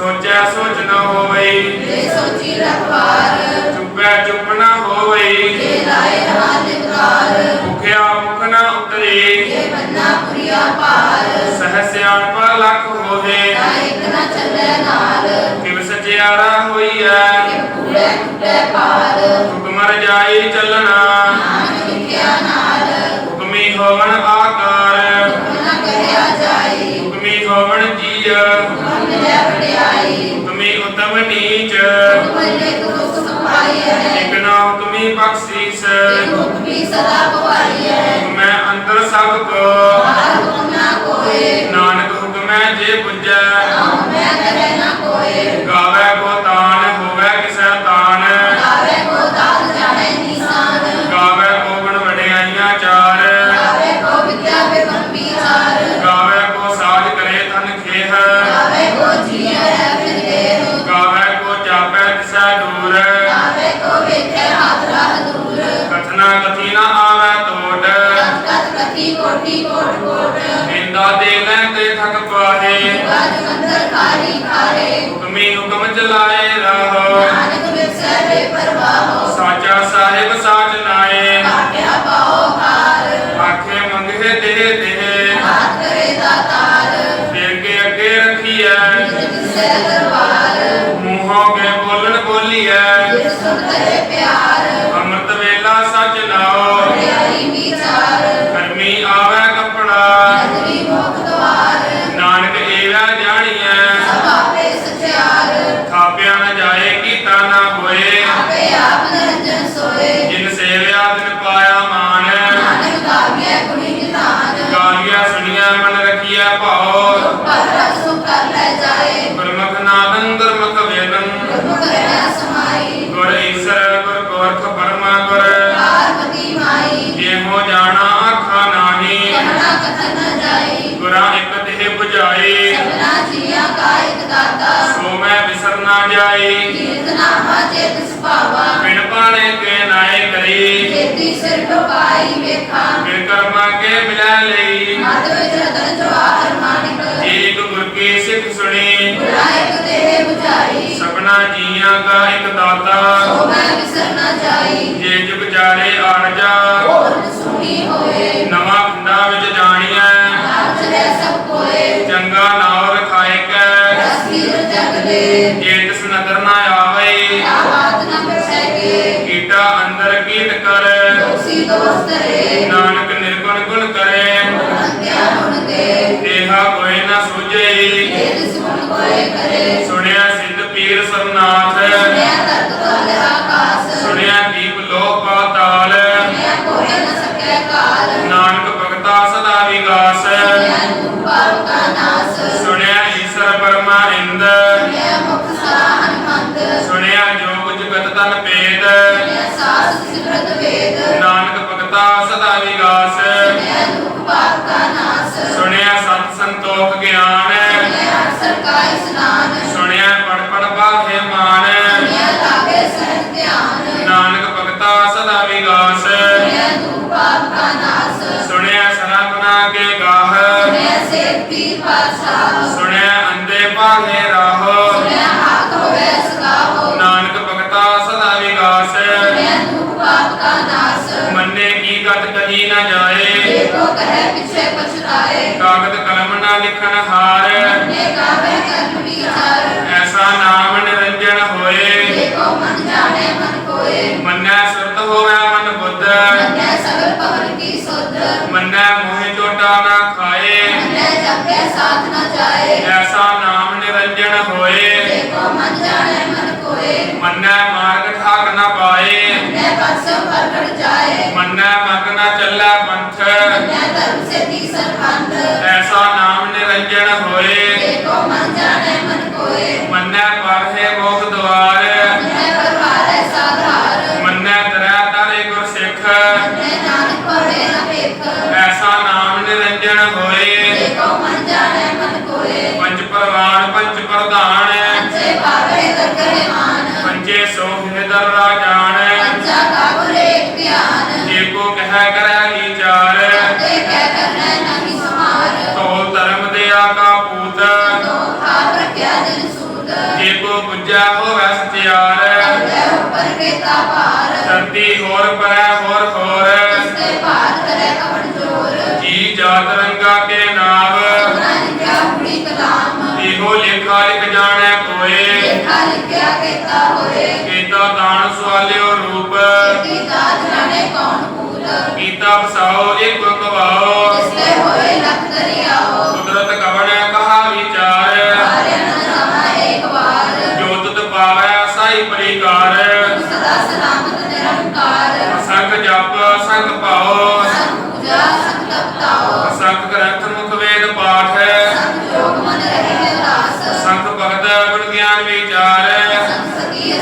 ਸੋਚੈ ਸੋਚ ਨ ਹੋਵਈ ਜੇ ਸੋਚੀ ਰਖਵਾਰ ਚੁੱਪੈ ਚੁੱਪ ਨ ਹੋਵਈ ਜੇ ਲਾਏ ਰਹਾ ਨਿਕਾਰ ਭੁਖਿਆ ਭੁਖ ਨ ਉਤਰੀ। ਜੇ ਬੰਨਾ ਪੁਰੀਆ ਪਾਰ ਸਹਿ ਸਿਆਣਪ ਲੱਖ ਹੋਵੇ। ਤਾਂ ਇੱਕ ਨਾ ਚੱਲੇ ਨਾਲ। ਕਿਵ ਸਚਿਆਰਾ ਹੋਈਐ। ਕਿ ਪੂਰੇ ਟੁੱਟੇ ਪਾਰ ਹੁਕਮ ਰਜਾਈ ਚੱਲਣਾ। ਨਾਨਕ ਲਿਖਿਆ ਨਾਲ। ਹੁਕਮੀ ਹੋਵਣ ਆਕਾਰ ਇਕ ਨਾ ਹੁਕਮੀ ਬਖਸ਼ੀਸ ਵੀ ਸਦਾ ਭਵਾਈ ਹੈ। ਹੁਕਮੈ ਅੰਦਰ ਸਭ ਕੋ। ਬਾਹਰ ਨਾ ਕੋਏ ਨਾਨਕ ਹੁਕਮੈ ਜੇ ਖਾਰੇ ਹੁਕਮੀ ਹੁਕਮ ਚਲਾਏ ਰਹੋ। ਨਾਨਕ ਵਿਸੈ ਬੇਪਰਵਾਹ ਜਾਈ ਜੀਤ ਨਾਮਾ ਚੇਤ ਸੁਭਾਵਾ ਬਿਨ ਪਾਣੇ ਕੇ ਨਾਏ ਕਰੀ। ਜੇਤੀ ਸਿਰ ਟੁਕਾਈ ਵੇਖਾਂ। ਬਿਨ ਕਰਮਾ ਕੇ ਮਿਲੈ ਲਈ। ਮਤ ਵਿੱਚ ਰਤਨ ਜਵਾਹਰ ਮਾਨਿਕ। ਏਕ ਗੁਰ ਕੀ ਸਿੱਖ ਸੁਣੀ। ਗੁਰਾ ਇੱਕ ਦੇਹ 부ਝਾਈ ਸਭਨਾ ਜੀਆਂ ਕਾ ਇੱਕ ਦਾਤਾ। ਸੋ ਮੈਂ ਵਿਸਰ ਨ ਜਾਈ। ਜੇ ਜੁਗ ਜਾਰੇ ਆਣ ਸੁਣਿਆ ਅੰਦੇ ਪਾਹੇ ਰਾਹੋ। ਸੁਣਿਆ ਹਾਥ ਹੋਵੇ ਸਗਾਹੋ ਨਾਨਕ ਭਗਤਾ ਸਦਾ ਵਿਗਾਸ। ਸੁਣਿਆ ਦੁਖ ਪਾਪ ਕਾ ਨਾਸ। ਮੰਨੇ ਕੀ ਗਤ ਕਹੀ ਨਾ ਜਾਏ। ਦੇਖੋ ਕਹੇ ਪਿਛੇ ਪਛਤਾਏ। ਕਾਗਦ ਕਲਮ ਨਾ ਲਿਖਣ ਹਾਰ। ਨੇ ਕਾਵੇ ਕਰਮ ਵਿਚਾਰ। ਐਸਾ ਨਾਮ ਨਿਰੰਜਨ ਹੋਏ। ਦੇਖੋ ਮਨ ਜਾਣੇ ਮਨ ਕੋਏ। ਮੰਨੈ ਸੁਰਤ ਹੋਵੇ ਮਨ ਬੁੱਧ। ਮੰਨੈ ਸਗਲ ਪਵਨ ਕੀ ਸੁਧ। ਮੰਨੈ ਮੋਹਿ ਚੋਟਾ ਨਾ ਖਾਏ। ਮੰਨੈ ਸਾਥ ਨ ਜਾਏ। ਐਸਾ ਨਾਮ ਨਿਰੰਜਨ ਹੋਏ। ਦੇਖੋ ਮਨ ਜਾਣੇ ਮਨ ਕੋਏ। ਮੰਨੈ ਮਾਰਗ ਠਾਕ ਨਾ ਪਾਏ। ਮੰਨੈ ਪਰਸੋਂ ਪ੍ਰਗਟ ਜਾਏ। ਮੰਨੈ ਮਗ ਨਾ ਚੱਲੈ ਪੰਥ। ਮੰਨੈ ਧਰਮ ਸੇ ਤੀਸਰ ਪੰਥ ਐਸਾ ਨਾਮ ਨਿਰੰਜਨ ਹੋਏ। ਦੇਖੋ ਮਨ ਜਾਣੇ ਪਰਵਾਨ ਪੰਜ ਪ੍ਰਧਾਨ। ਪੰਚੇ ਪਾਵੇ ਦਰਗਹਿ ਮਾਨ। ਪੰਜੇ ਸੋਹਿ ਦਰ ਰਾਜਾਨ ਪੰਚਾ ਕਾ ਗੁਰੇ ਇੱਕ ਧਿਆਨ ਜੇ ਕੋ ਕਹਿ ਕਰੈ ਵਿਚਾਰ ਤੇ ਕਹਿ ਕਰਨਾ ਨਹੀਂ ਸਮਾਰ। ਤੋਲ ਧਰਮ ਦਿਆ ਕਾ ਪੂਤ। ਤੋ ਖਾਪ ਰਖਿਆ ਦਿਨ ਸੂਤ। ਜੇ ਕੋ ਪੁੱਜਾ ਹੋਵੇ ਸਚਿਆਰ ਅੰਦੇ ਉੱਪਰ ਕੀਤਾ ਭਾਰ। ਧਰਤੀ ਹੋਰ ਪਰੈ ਹੋਰ ਹੋਰ ਉਸਤੇ ਭਾਰ ਕਰੇ ਕਵਣ ਜੋਰ। ਜੀ ਜਾਤ ਰੰਗਾ ਕੇ ਇਹੋ ਲੇਖਾ ਲਿਖ ਜਾਣੈ ਕੋਏ। ਲੇਖਾ ਲਿਖਿਆ ਕੀਤਾ ਹੋਏ। ਕੀਤਾ ਦਾਨ ਸਵਾਲਿਓ ਰੂਪ। ਕੀਤਾ ਜਾਣੇ ਕੌਣ ਭੂਤ ਕੀਤਾ ਵਸਾਓ ਇੱਕ ਕਵਾਓ। ਜਿਸਲੇ ਹੋਏ ਲੱਖ ਦਰਿਆਓ। ਵਿਚਾਰ ਸੰਗ ਸਤੀ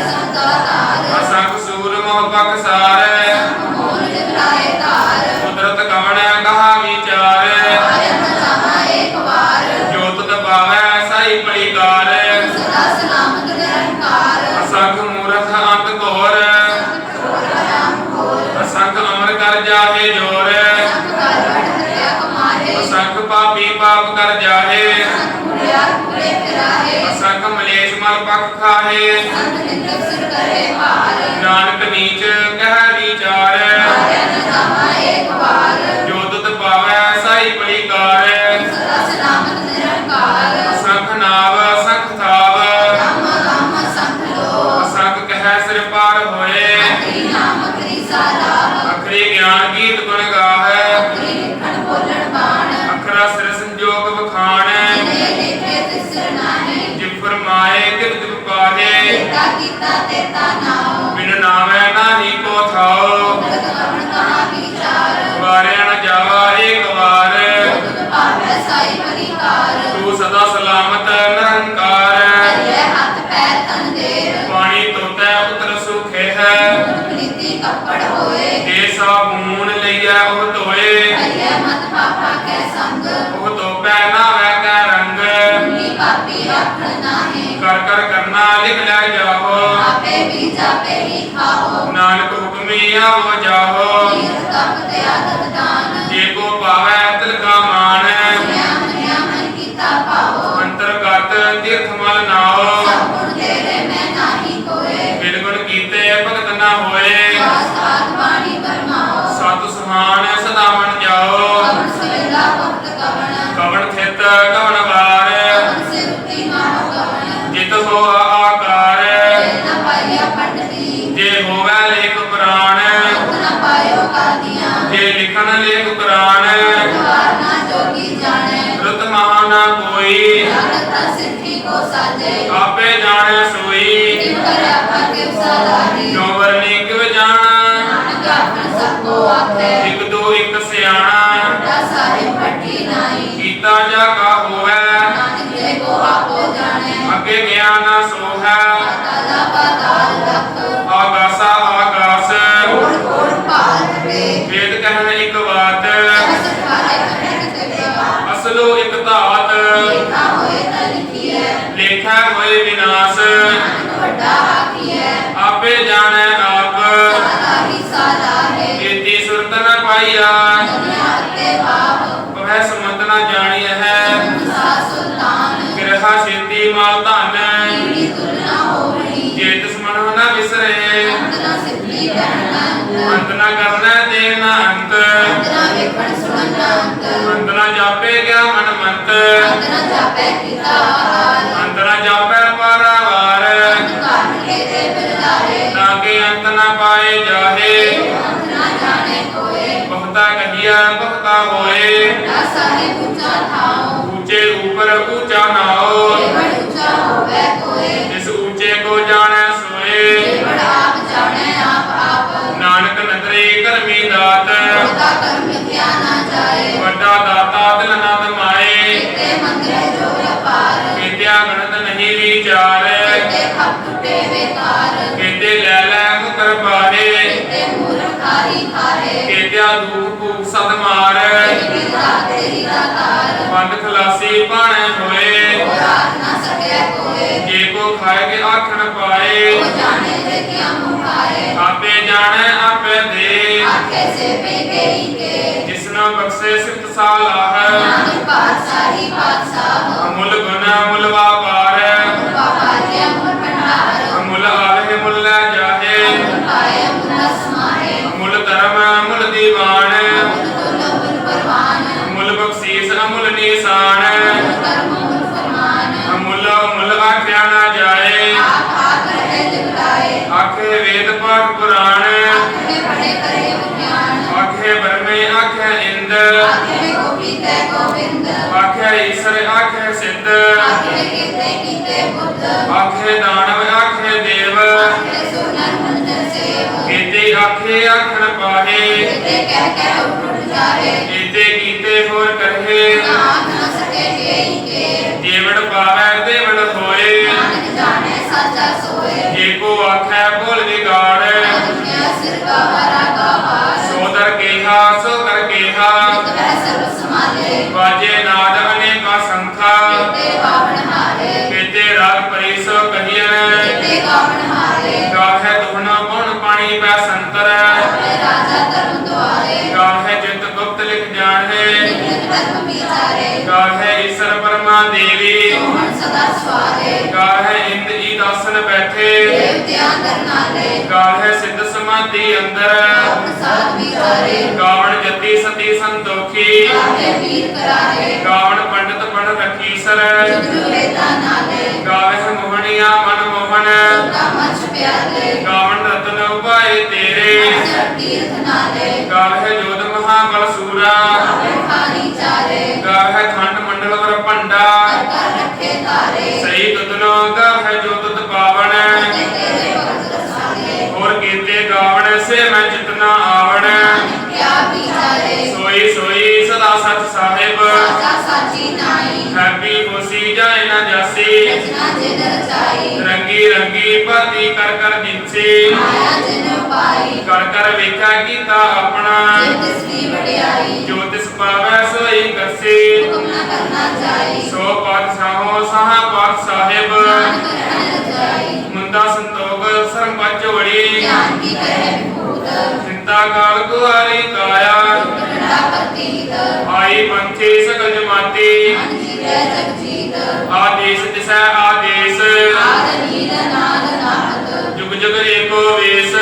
ਸੂਰ। ਮੋਹ ਪਕਸਾਰ ਕਰੇ ਭਾਰ। ਨਾਨਕ ਨੀਚ ਬਿਨ ਨਾਮੈ ਨਾਹੀ ਕੋ ਥਾਉ। ਵਾਰਿਆ ਨ ਜਾਵਾ ਏਕ ਵਾਰ। ਤੂੰ ਸਦਾ ਸਲਾਮਤ ਨਿਰੰਕਾਰ। ਹਰਿਏ ਹੱਥ ਪੈਰ ਤਨ ਦੇਰ। ਪਾਣੀ ਤੋਤੈ ਉਤਰ ਸੁਖੇ ਹੈ। ਪ੍ਰੀਤੀ ਕੱਪੜ ਹੋਏ। ਏ ਸਾਬੂਨ ਲਈਐ ਉਹ ਧੋਏ। ਕੈ ਉਹ ਧੋਪੈ ਕੈ ਰੰਗ। ਨੀ ਪਾਪੀ ਰੱਖਣ ਨਾਹੀ। ਕਰ ਕਰ ਕਰਨਾ ਲਿਖ ਲੈ ਵੀ ਜਾਪੇ ਹੀ ਖਾਓ। ਨਾਨਕ ਹੁਕਮੀ ਆਵੋ ਜਾਹੋ। ਤੀਰਥ ਤਪ ਤੇ ਆਦਤ ਦਾਨ। ਜੇ ਕੋ ਪਾਵੈ ਤਿਲ ਕਾ ਮਾਨ ਕੋ ਸਾਜੇ? ਆਪੇ ਜਾਣੈ ਸੋਈ। ਤਿਵ ਕਰਿਆ ਭਾਗਿ ਸਲਾਹੀ? ਜੋ ਵਰਨੀ ਕਿਵ ਜਾਣਾ? ਨਾਨਕ ਆਪਣ ਸਭ ਕੋ ਆਪੇ। ਇਕ ਦੋ ਇਕ ਸਿਆਣਾ। ਵੱਡਾ ਸਾਰੇ ਫੱਟੀ ਨਾਹੀ ਕੀਤਾ ਜਾ ਕਾ ਹੋਵੈ। ਨਾਨਕ ਜੇ ਕੋ ਆਪੋ ਜਾਣੇ। ਅੱਗੇ ਗਿਆਨ ਸੋਹੈ ਹੋਏ ਵਿਨਾਸ਼। ਵੱਡਾ ਆਖੀਐ ਆਪੇ ਜਾਣੈ ਆਪ ਸਾਲਾ ਹੀ ਸਾਲਾ ਹੈ। ਏਤੀ ਸੁਰਤ ਨ ਪਾਈਆ। ਦੁਨੀਆ ਤੇ ਬਾਪ ਪਵੈ ਸਮਤ ਨ ਜਾਣੀਐ ਹੈ। ਸਾ ਸੁਲਤਾਨ ਕਿਰਹਾ ਛੇਤੀ ਮਾਲ ਧਨ ਈੜੀ ਤੁਲਨਾ ਹੋਵਣੀ। ਜੇ ਦੁਸ਼ਮਨ ਨ ਵਿਸਰੇ। ਅੰਤਨਾ ਸਿੱਧੀ ਰਹਿਣਾ ਅੰਤ। ਨ ਕਰਨਾ ਦੇ ਨ ਅੰਤ। ਅੰਤਨਾ ਵੇਖਣ ਸੁਣਨਾ ਅੰਤ। ਅੰਤ ਨ ਜਾਪੇ ਗਿਆ ਮਨ ਮੰਤ ਅੰਤਨਾ ਜਾਪੈ ਕੀਤਾ ਕਹੀਆ ਬਹੁਤਾ ਹੋਏ। ਨਾ ਸਾਹਿਬ ਉੱਚਾ ਥਾਉ। ਉੱਚੇ ਉਪਰ ਉੱਚਾ ਨਾਓ ਕੇਵੜ ਉੱਚਾ ਹੋਵੇ ਕੋਏ। ਜਿਸ ਉੱਚੇ ਕੋ ਜਾਣੈ ਸੋਏ। ਕੇਵੜ ਆਪ ਜਾਣੇ ਆਪ ਆਪ। ਨਾਨਕ ਨਦਰੇ ਕਰਮੀ ਦਾਤ। ਉਹਦਾ ਕਰਮ ਲਿਖਿਆ ਨਾ ਜਾਏ। ਵੱਡਾ ਦਾਤਾ ਦਿਲ ਨੰਦ ਮਾਏ। ਤੇ ਮੰਦਰੇ ਜੋ ਅਪਾਰ। ਕੀਤਿਆ ਗਣਤ ਨਹੀਂ ਵਿਚਾਰ। ਤੇ ਖਪ ਟੁੱਟੇ ਵੇਕਾਰ। ਕੀਤੇ ਲੈ ਲੈ ਮੁਕਰ ਪਾਹੇ ਤੇ ਮੂਰਖ ਖਾਰੀ ਖਾਰੇ ਕੀਤਿਆ ਭੂਖ ਸਦ ਮਾਰ ਤੇਰੀ ਖਲਾਸੀ ਪਾਣੇ ਹੋਏ। ਜੇ ਕੋ ਖਾਏ ਕੇ ਆਖਣ ਪਾਏ। ਉਹ ਜਾਣੇ ਆਪੇ ਦੇ। ਜਿਸਨਾ ਬਖਸ਼ੇ ਸਿਫਤ ਸਾਲਾਹ ਨਾਨਕ ਪਾਤਸ਼ਾਹੀ ਅਮੁੱਲ ਗੁਣ ਅਮੁੱਲ ਵਾਪਾਰ ਆਖੇ ਗੋਪੀ ਤੇ ਗੋਬਿੰਦ। ਆਖੇ ਈਸ਼ਰ ਆਖੇ ਸਿੱਧ। ਆਖੇ ਕੀਤੇ ਕੀਤੇ ਬੁੱਧ। ਆਖੇ ਦਾਨਵ ਆਖੇ ਦੇਵ। ਆਖੇ ਸੁਨਰ ਮੰਦਰ ਸੇਵ। ਕੀਤੇ ਆਖੇ ਆਖਣ ਪਾਹੇ। ਕੀਤੇ ਕਹਿ ਕਹਿ ਉੱਠ ਜਾਏ ਕੀਤੇ ਕੀਤੇ ਹੋਰ ਕਰੇ। ਨਾਮ ਨਾ ਸਕੇ ਕੇਈ ਕੇ। ਦੇਵੜ ਪਾਵੈ ਦੇਵੜ ਹੋਏ। ਨਾਨਕ ਜਾਣੇ ਸਾਚਾ ਸੋਏ। ਜੇ ਕੋ ਆਖੈ ਭੁੱਲ ਵਿਗਾੜ। ਦੁਨੀਆ ਸਿਰ ਕਾ ਹਾਰ ਦੇਵਤਿਆਂ ਕਰਨਾਲੇ ਗਾਹੈ ਸਿੱਧ ਸਮਾਧੀ ਅੰਦਰ। ਪ੍ਰਸਾਦ ਵਿਚਾਰੇ ਗਾਵਣ ਜਤੀ ਸਤੀ ਸੰਤੋਖੀ। ਗਾਵੇ ਵੀਰ ਕਰਾਰੇ ਗਾਵਣ ਪੰਡਤ ਪੜ ਰਖੀ ਸਰ। ਜੁਗਰੂ ਵੇਦਾ ਨਾਲੇ ਗਾਵਹਿ ਮੋਹਣੀਆ ਮਨ ਮੋਹਨ। ਕਾ ਮਛ ਗਾਵਣ ਰਤਨ ਉਪਾਏ ਤੇਰੇ। ਅਜਰ ਤੀਰਥ ਨਾਲੇ ਗਾਵਹਿ ਜੋਧ ਮਹਾਬਲ ਸੂਰਾ। ਗਾਵੇ ਖਾਨੀ ਚਾਰੇ ਗਾਵਹਿ ਖੰਡ ਮੰਡਲ ਵਰ ਭੰਡਾ ਕਰ ਰੱਖੇ ਤਾਰੇ ਸਹੀ ਤੁਤਨੋ ਗਾਵਹਿ ਜੋ ਤੁਤ ਹੋਰ ਕੀਤੇ ਗਾਵਣ ਸੇ ਮੈਂ ਜਿਤਨਾ ਆਵਣ ਕਿਆ ਵਿਚਾਰੇ ਸੋਈ ਸੋਈ, ਸਦਾ ਸਤ ਸਾਹਿਬ। ਸਾਚਾ ਸਾਚੀ ਨਾਈ ਹੈਪੀ ਖੁਸ਼ੀ ਜਾਏ ਨਾ ਜਾਸੀ। ਰਚਨਾ ਜਿਨ ਰਚਾਈ ਰੰਗੀ ਰੰਗੀ, ਭਾਤੀ ਕਰ ਕਰ ਜਿਨਸੀ ਮਾਇਆ ਜਿਨ ਪਾਈ ਕਰ ਕਰ ਵੇਖਿਆ ਕੀਤਾ ਆਪਣਾ। ਜਿਨ ਤਿਸ ਦੀ ਵਡਿਆਈ। ਜੋ ਤਿਸ ਪਾਵੈ ਸੋਈ ਕਰਸੀ। ਹੁਕਮ ਨਾ ਕਰਨਾ ਚਾਹੀ। ਸੋ ਪਾਤਸ਼ਾਹੋ ਸਹਾ ਸਾਹਿਬ। ਨਾਨਕ ਰਹਿਣ ਰਜਾਈ। ਮੁੰਦਾ ਸੰਤੋਖ ਸਰਮ ਪੱਚ ਵੜੀ। ਗਿਆਨ ਕੀ ਕਰੇ ਵਿਭੂਤ ਚਿੰਤਾ ਕਾਲ ਕੁਹਾਰੀ ਕਾਇਆ। ਡੰਡਾ ਪ੍ਰਤੀਤ। ਆਈ ਪੰਥੀ ਸਕਲ ਜਮਾਤੀ। ਮਨ ਜੀਵੈ ਜਗਜੀਤ ਆਦੇਸ਼ ਦਿਸੈ ਆਦੇਸ਼। ਆਦ ਨੀਦ ਨਾਦ ਜੁਗ ਜੁਗ ਏਕੋ ਵੇਸ।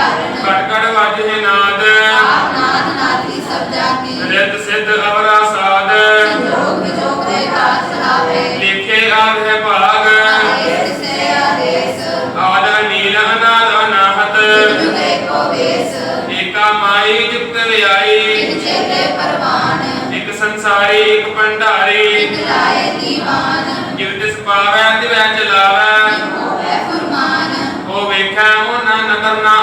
ਦਿਆ ਭੰਡਾਰਨ ਕੜ ਕੜ ਵਾਜੇ ਨਾਦ। ਆਪ ਨਾਦ ਨਾਦੀ ਸਭ ਜਾਤੀ ਰਿਤ ਸਿੱਧ ਅਵਰਾ ਸਾਧ। ਸੰਜੋਗ ਵਿਜੋਗ ਦੇ ਕਾਜ ਚਲਾਵੇ ਲਿਖੇ ਹੈ ਭਾਗ। ਆਦੇਸ ਸੇ ਆਦੇਸ। ਆਦ ਨੀਲ ਅਨਾਦ ਅਨਾਹਤ। ਕੋ ਵੇਸ। ਏਕਾ ਮਾਈ ਜੁਗਤ ਵਿਆਈ ਇਨ ਚੇਲੇ ਪਰਵਾਨ। ਇੱਕ ਸੰਸਾਰੀ ਇੱਕ ਭੰਡਾਰੀ। ਇਨ ਲਾਏ ਦੀਵਾਨ। ਜਿਵ ਤਿਸ ਪਾਵੈ ਤਿਵੈ ਚਲਾਵੈ। ਹੋਵੇ ਫਰਮਾਨ। ਉਹ ਵੇਖੈ ਉਹਨਾਂ ਨਦਰ ਨਾ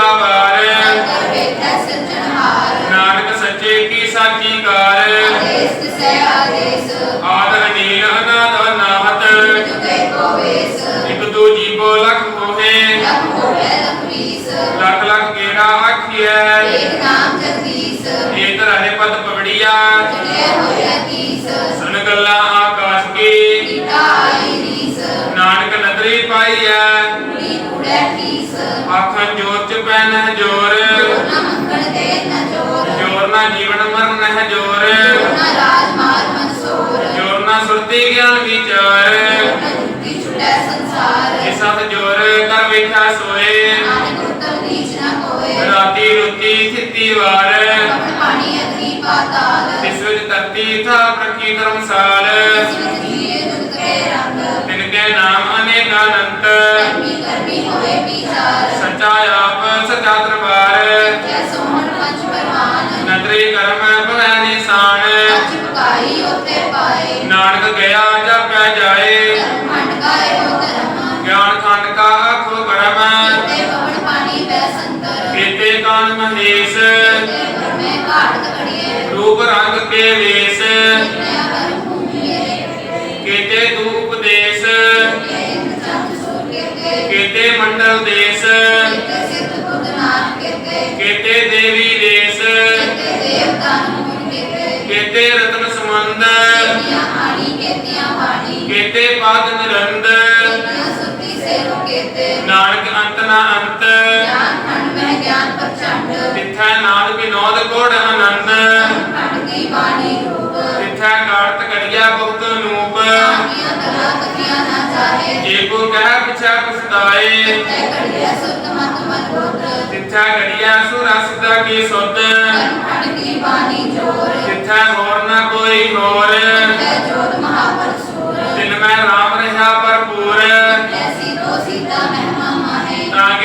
ਪਾਇਆ ਵਾਰ ਕਰ ਵੇਖੈ ਸਿਰਜਣਹਾਰ ਨਾਨਕ ਸੱਚੇ ਕੀ ਸਾਚੀ ਕਾਰ। ਆਦੇਸ ਸੇ ਆਦੇਸ ਆਦ ਅਨੀਲ ਅਨਾਦ ਅਨਾਹਤ। ਜੁਗੇ ਕੋ ਵੇਸ ਇੱਕ ਦੂ ਜੀਵੋ ਲਖ ਹੋਏ ਲਖ ਹੋਵੇ ਲਖ ਵੀਸ ਲੱਖ ਲੱਖ ਗੇੜਾ ਆਖੀਐ। ਏਕ ਨਾਮ ਜਗਦੀਸ਼ ਏਤ ਰਹੇ ਪਦ ਪਵੜੀਆ। ਜੁਗੇ ਹੋਏ ਕੀਸ ਸੁਨ ਗੱਲਾਂ ਆਕਾਸ਼ ਕੀ। ਕੀਟਾ ਆਈ ਰੀਸ ਨਾਨਕ ਨਦਰੀ ਪਾਈਐ। ਕੁੜੀ ਕੁੜੇ ਕੀਸ ਆਖਾਂ ਜੋਰ ਚ ਪੈਨ ਹੈ ਜੋਰ। ਜੋਰ। ਨਾ ਜੀਵਨ ਮਰਨ ਹੈ ਜੋਰ। ਜੋਰ ਨਾ ਸੁਰਤੀ ਗਿਆਨ ਵਿਚਾਰ। ਇਹ ਸਤ ਜੋਰ ਕਰ ਵੇਖਿਆ ਸੋਏ। ਰਾਤੀ ਰੁਤੀ ਥਿੱਤੀ ਵਾਰ। ਪਾਣੀ ਅਗਨੀ ਪਾਤਾਲ। ਤਿਸ ਵਿੱਚ ਧਰਤੀ ਥਾ ਪ੍ਰਕੀ ਧਰਮਸਾਲ। ਸੱਚਾ ਆਪ ਸੱਚਾ ਦਰਬਾਰ। ਜੈ ਸੋਹਣ ਪੰਜ ਪਰਵਾਨ। ਨਦਰੀ ਕਰਮ ਭਵੈ ਨਿਸ਼ਾਨ। ਸੱਚ ਪਕਾਈ ਉਤੇ ਪਾਏ। ਨਾਨਕ ਗਿਆ ਜਾਪੈ ਜਾਏ। ਖੰਡ ਕਾਏ ਹੋ ਧਰਮ। ਗਿਆਨ ਖੰਡ ਕਾ ਆਖੋ ਕਰਮ ਤੇ ਪਵਨ ਪਾਣੀ ਬੈ ਸੰਤਰ। ਕੀਤੇ ਕਾਨ ਮਹੇਸ਼। ਤੇ ਬਰਮੇ ਘਾਟ ਤਕੜੀਏ ਰੂਪ ਰੰਗ ਕੇ ਵੇਸ ਪਦ ਨਿਰੰਦ ਨਾਨਕ ਅੰਤ ਨਾ ਅੰਤ ਗਿਆਨ ਖੰਡ ਮੈਂ ਗਿਆਨ ਪ੍ਰਚੰਡ ਤਿਥੈ ਨਾਲ ਬਿਨੋਦ ਕੋੜ ਆਨੰਦ ਖੰਡ ਦੀ ਬਾਣੀ ਰੂਪ ਤਿਥੈ ਕਾਰਤ ਕਰਿਆ ਬਹੁਤ ਨੂਪ ਆਗਿਆ ਤਲਾ ਤਕਿਆ ਨਾ ਜਾਏ ਜੇ ਕੋ ਕਹਿ ਪਿਛਾ ਪਛਤਾਏ ਤਿਥੈ ਕਰਿਆ ਸੁਤ ਮਤ ਮਨ ਰੋਟ ਤਿਥੈ ਕਰਿਆ ਸੁ ਰਸ ਦਾ ਕੀ ਸੁਤ ਖੰਡ ਦੀ ਬਾਣੀ ਜੋਰ ਤਿਥੈ ਹੋਰ ਨਾ ਕੋਈ ਹੋਰ ਤਿਥੈ ਜੋਰ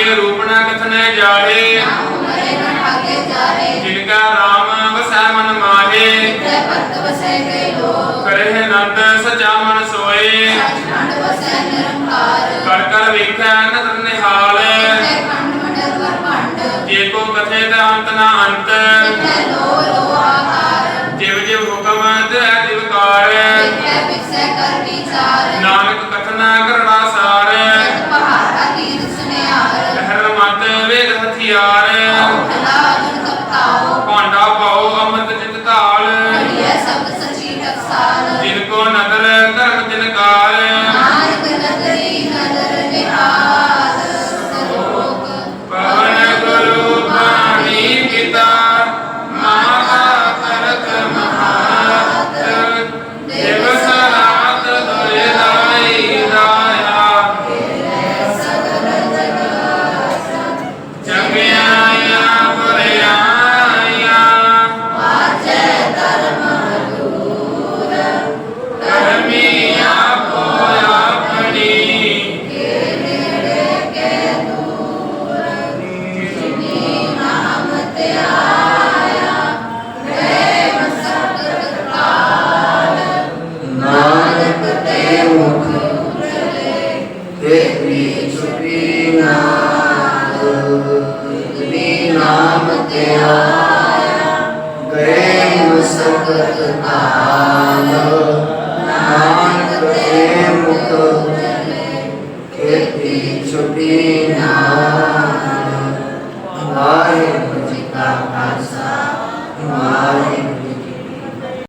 ਰੂਪ ਨਾ ਕਥਨੈ ਜਾਏ ਜਿਨਕਾ ਰਾਮ ਵਸੈ ਮਨ ਮਾਹੇ। ਕਰਹਿ ਨੰਦ ਸਚਾ ਮਨ ਸੋਏ ਕਰ ਕਰ ਵੇਖੈ ਨਦਰ ਨਿਹਾਲ। ਜੇ ਕੋ ਕਥੇ ਦਾ ਅੰਤ ਨਾ ਅੰਤ।